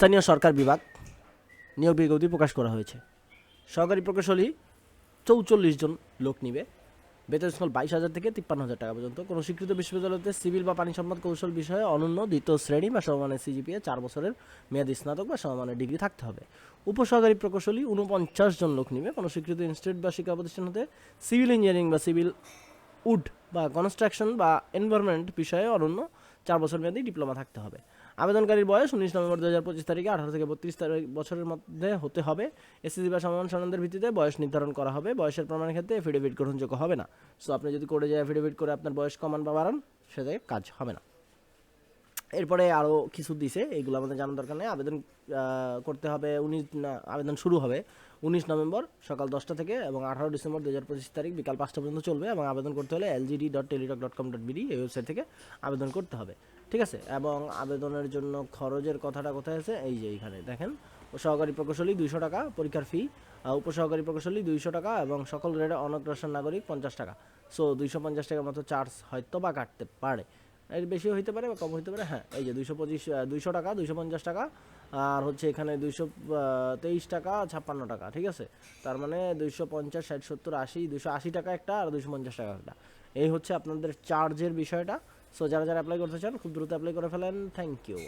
স্থানীয় সরকার বিভাগ নিয়োগ বিজ্ঞপ্তি প্রকাশ করা হয়েছে। সরকারি প্রকৌশলী চৌচল্লিশ জন লোক নিবে। বেতন স্কুল বাইশ হাজার থেকে তিপ্পান্ন হাজার টাকা পর্যন্ত। কোনো স্বীকৃত বিশ্ববিদ্যালয়তে সিভিল বা পানি সম্পদ কৌশল বিষয়ে অনন্য দ্বিতীয় শ্রেণি বা সমমানের সিজিপিএ চার বছরের মেয়াদী স্নাতক বা সমমানের ডিগ্রি থাকতে হবে। উপসহকারী প্রকৌশলী উনপঞ্চাশ জন লোক নিবে। কোনো স্বীকৃত ইনস্টিটিউট বা শিক্ষা প্রতিষ্ঠান হতে সিভিল ইঞ্জিনিয়ারিং বা সিভিল উড বা কনস্ট্রাকশন বা এনভায়রনমেন্ট বিষয়ে অনন্য চার বছর মেয়াদী ডিপ্লোমা থাকতে হবে। আবেদনকারীর বয়স উনিশ নভেম্বর দু হাজার পঁচিশ তারিখে, আঠারো থেকে বত্রিশ তারিখ বছরের মধ্যে হতে হবে। এসএসসি বা সমান সনদের ভিত্তিতে বয়স নির্ধারণ করা হবে। বয়সের প্রমাণের ক্ষেত্রে এফিডেভিট গ্রহণযোগ্য হবে না। সো আপনি যদি করে যায় এফিডেভিট করে আপনার বয়স কমান বা বাড়ান সেটাই কাজ হবে না। এরপরে আরও কিছু দিছে এইগুলো আমাদের জানার দরকার নেই। আবেদন করতে হবে উনিশ, না, আবেদন শুরু হবে উনিশ নভেম্বর সকাল দশটা থেকে এবং আঠারো ডিসেম্বর দু হাজার পঁচিশ তারিখ বিকাল পাঁচটা পর্যন্ত চলবে এবং আবেদন করতে হলে L G D dot Teletalk dot com dot B D এই ওয়েবসাইট থেকে আবেদন করতে হবে। ঠিক আছে? এবং আবেদনের জন্য খরচের কথাটা কোথায় আছে? এই যে এইখানে, দেখেন। সহকারী প্রকৌশলী দুইশো টাকা, পরীক্ষার ফি উপসহকারী প্রকৌশলী দুইশো টাকা এবং সকল গ্রেডে অনগ্রসর নাগরিক পঞ্চাশ টাকা। সো দুইশো পঞ্চাশ টাকার মতো চার্জ হয়তো বা কাটতে পারে। এর বেশিও হইতে পারে বা কম হইতে পারে? হ্যাঁ এই যে দুইশো পঁচিশ দুইশো টাকা, দুইশো পঞ্চাশ টাকা, আর হচ্ছে এখানে দুইশো তেইশ টাকা, ছাপ্পান্ন টাকা, ঠিক আছে? তার মানে দুইশো পঞ্চাশ, ষাট, সত্তর, আশি দুশো আশি টাকা একটা আর দুশো পঞ্চাশ টাকা একটা। এই হচ্ছে আপনাদের চার্জের বিষয়টা। সো যারা যারা অ্যাপ্লাই করতে চান, খুব দ্রুত অ্যাপ্লাই করে ফেলেন। Thank you